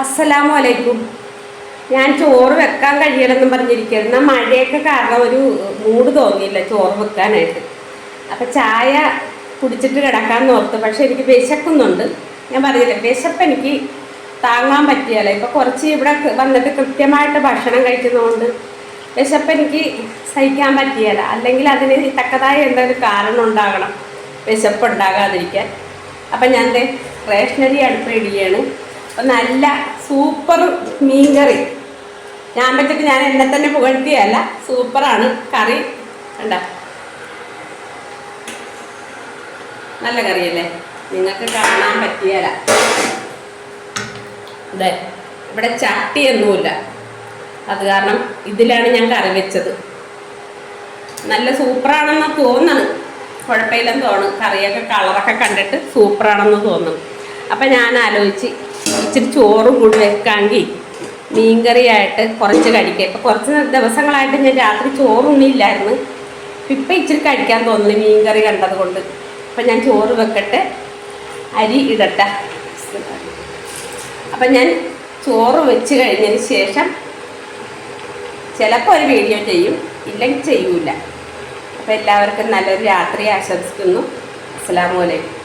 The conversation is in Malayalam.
അസ്സലാമു അലൈക്കും ഞാൻ ചോറ് വെക്കാൻ കഴിയണമെന്ന് പറഞ്ഞിരിക്കുന്ന മഴയൊക്കെ കാരണം ഒരു മൂട് തോന്നിയില്ല ചോറ് വെക്കാനായിട്ട്. അപ്പം ചായ കുടിച്ചിട്ട് കിടക്കാമെന്ന് ഓർത്ത്. പക്ഷേ എനിക്ക് വിശക്കുന്നുണ്ട്. ഞാൻ പറഞ്ഞില്ല വിശപ്പ് എനിക്ക് താങ്ങാൻ പറ്റിയല്ല? ഇപ്പം കുറച്ച് ഇവിടെ വന്നിട്ട് കൃത്യമായിട്ട് ഭക്ഷണം കഴിക്കുന്നതുകൊണ്ട് വിശപ്പ് എനിക്ക് സഹിക്കാൻ പറ്റിയല്ല. അല്ലെങ്കിൽ അതിന് തക്കതായ എന്തെങ്കിലും കാരണം ഉണ്ടാകണം. വിശപ്പ് ഉണ്ടാകാതിരിക്കാൻ. അപ്പം ഞാൻ റേഷനറി അടുപ്പ് ഇടുകയാണ് നല്ല സൂപ്പർ മീൻകറി. ഞാൻ പറ്റിട്ട് ഞാൻ എന്നെ തന്നെ പുകഴ്ത്തിയല്ല സൂപ്പറാണ് കറി. കണ്ട? നല്ല കറിയല്ലേ? നിങ്ങൾക്ക് കാണാൻ പറ്റിയല്ല അതെ ഇവിടെ ചട്ടിയൊന്നുമില്ല അത് കാരണം ഇതിലാണ് ഞാൻ കറി വെച്ചത്. നല്ല സൂപ്പറാണെന്ന് തോന്നണം. കുഴപ്പമില്ലെന്ന് തോന്നും കറിയൊക്കെ കളറൊക്കെ കണ്ടിട്ട് സൂപ്പറാണെന്ന് തോന്നും അപ്പം ഞാൻ ആലോചിച്ച് ഇച്ചിരി ചോറും കൂടി വെക്കാമെങ്കിൽ മീൻകറിയായിട്ട് കുറച്ച് കഴിക്കാം. ഇപ്പം കുറച്ച് ദിവസങ്ങളായിട്ട് ഞാൻ രാത്രി ചോറുണ്ണിയില്ലായിരുന്നു ഇപ്പം ഇച്ചിരി കഴിക്കാൻ തോന്നുന്നു മീൻകറി കണ്ടത് കൊണ്ട്. അപ്പം ഞാൻ ചോറ് വെക്കട്ടെ അരി ഇടട്ടെ. അപ്പം ഞാൻ ചോറ് വെച്ച് കഴിഞ്ഞതിന് ശേഷം ചിലപ്പോൾ ഒരു വീഡിയോ ചെയ്യും ഇല്ലെങ്കിൽ ചെയ്യൂല. അപ്പോൾ എല്ലാവർക്കും നല്ലൊരു രാത്രി ആശംസിക്കുന്നു. അസ്സാം വലൈക്കും